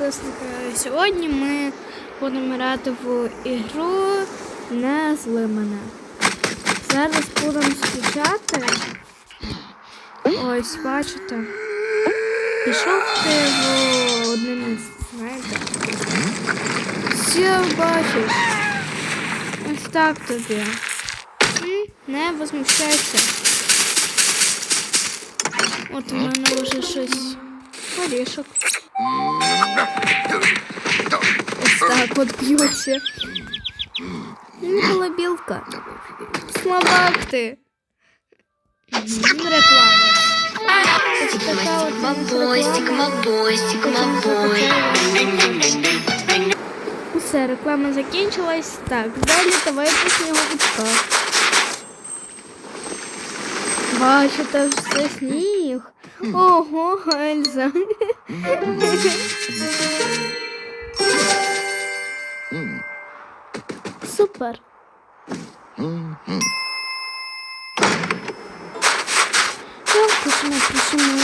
підписники. Сьогодні ми будемо грати в ігру Не зли мене. Зараз будемо скачати. Ось, бачите. Пішов ти в одне місце, знаєте. Все бачиш. Ось так тобі. Не возмущайся. От у мене вже щось. Горішок. Так от б'ється. Нікола білка. Слабак ти. Реклама. Мабостик, мабостик, мабой. Все, реклама закінчилась. Так, далі давай по сніговичках. Бачите, все сніг. Ого, Ельза. Супер. Я вкусно, почему?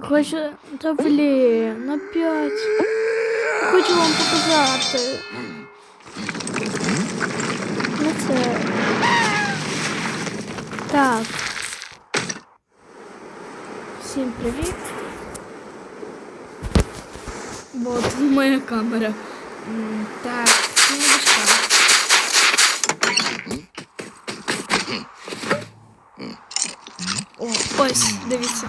Хочу... Да блин, опять. Хочу вам показати. Ну це. Так. Всім привіт. Вот моя камера. Так, снігочка. Ось, дивіться.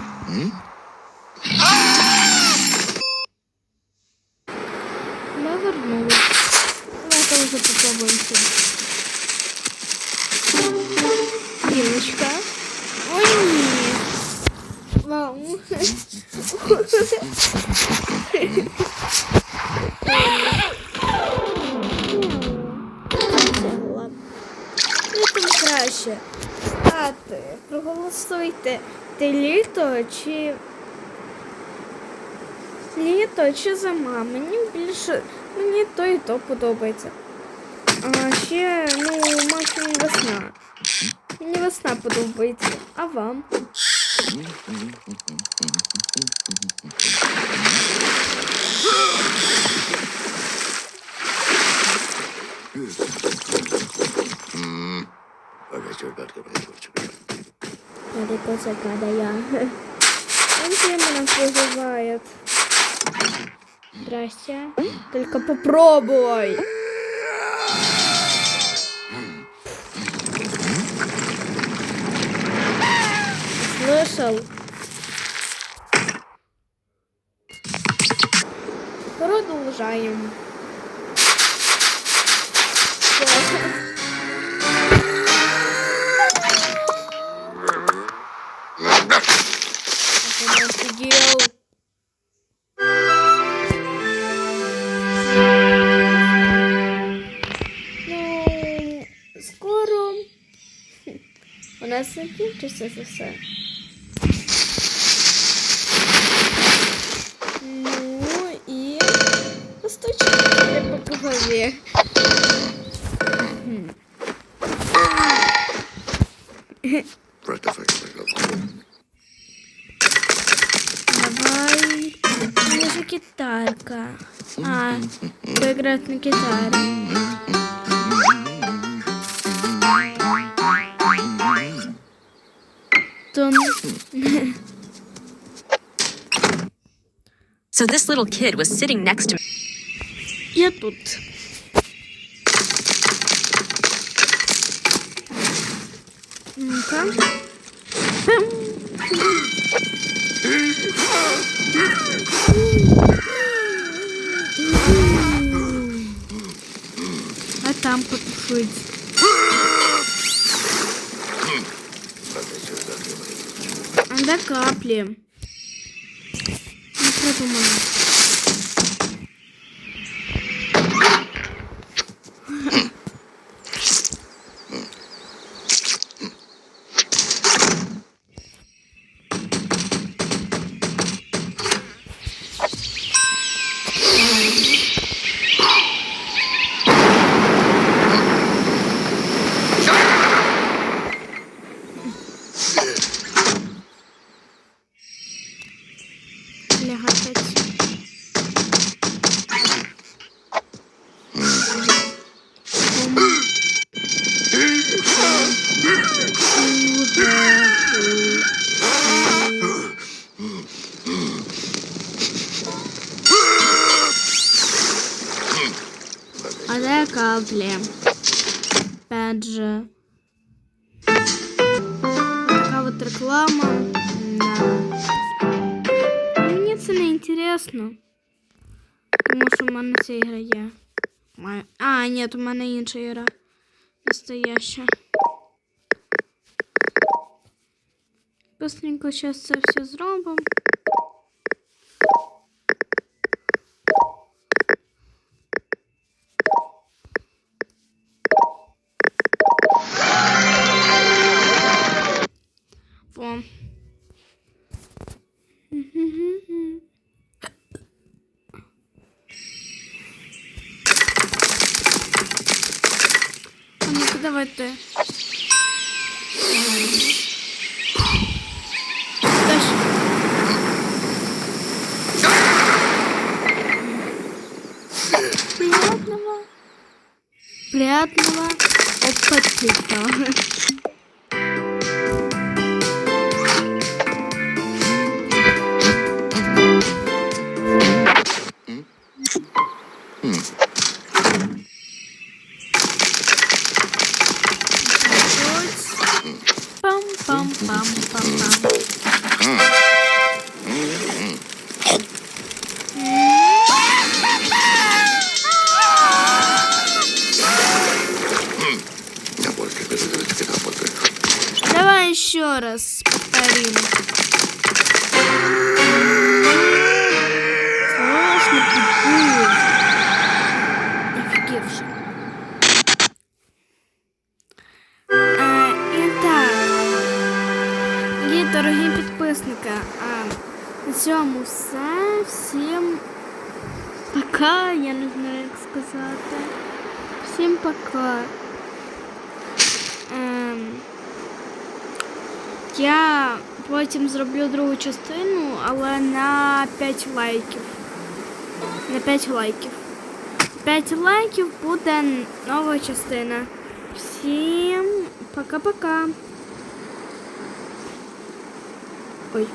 Ми вернулись. Давайте вже попробуємо. Білочка. Ой, ні. Вау. Літом краще. Стати. Проголосуйте. Ти літо чи літо чи зима. Мені більше мені то і то подобається. А ще, ну, максимум весна. Мені весна подобається. А вам? Далеко закада я. Он все меня вызывает. Здрасте. Только попробуй. Слышал? Продолжаем. Нас закінчиться це все. Ну і постучати по голові. Давай. Же гитарка. А, поиграть на гитаре. So this little kid was sitting next to me. Я тут. Ну-ка. А там потушить. А де Каплі? Не придумала. А де каплі? Опять же. Така от реклама. Да. Мені це не інтересно. Тому що в мене ця ігра є. А, ні, у мене інша ігра. Настояща. Быстренько зараз це все зробимо. Давайте. Приятного. Приятного аппетита. Пам-пам-пам-пам-пам. Еще раз повторим. Страшно тупой. Офигевший. Итак, дорогі, дорогі підписники, а, на цьому все. Всім пока, я не знаю, як сказати. Всім пока. Ем, я потім зроблю другу частину, але на 5 лайків. На 5 лайків. 5 лайків буде нова частина. Всім пока-пока. Ой.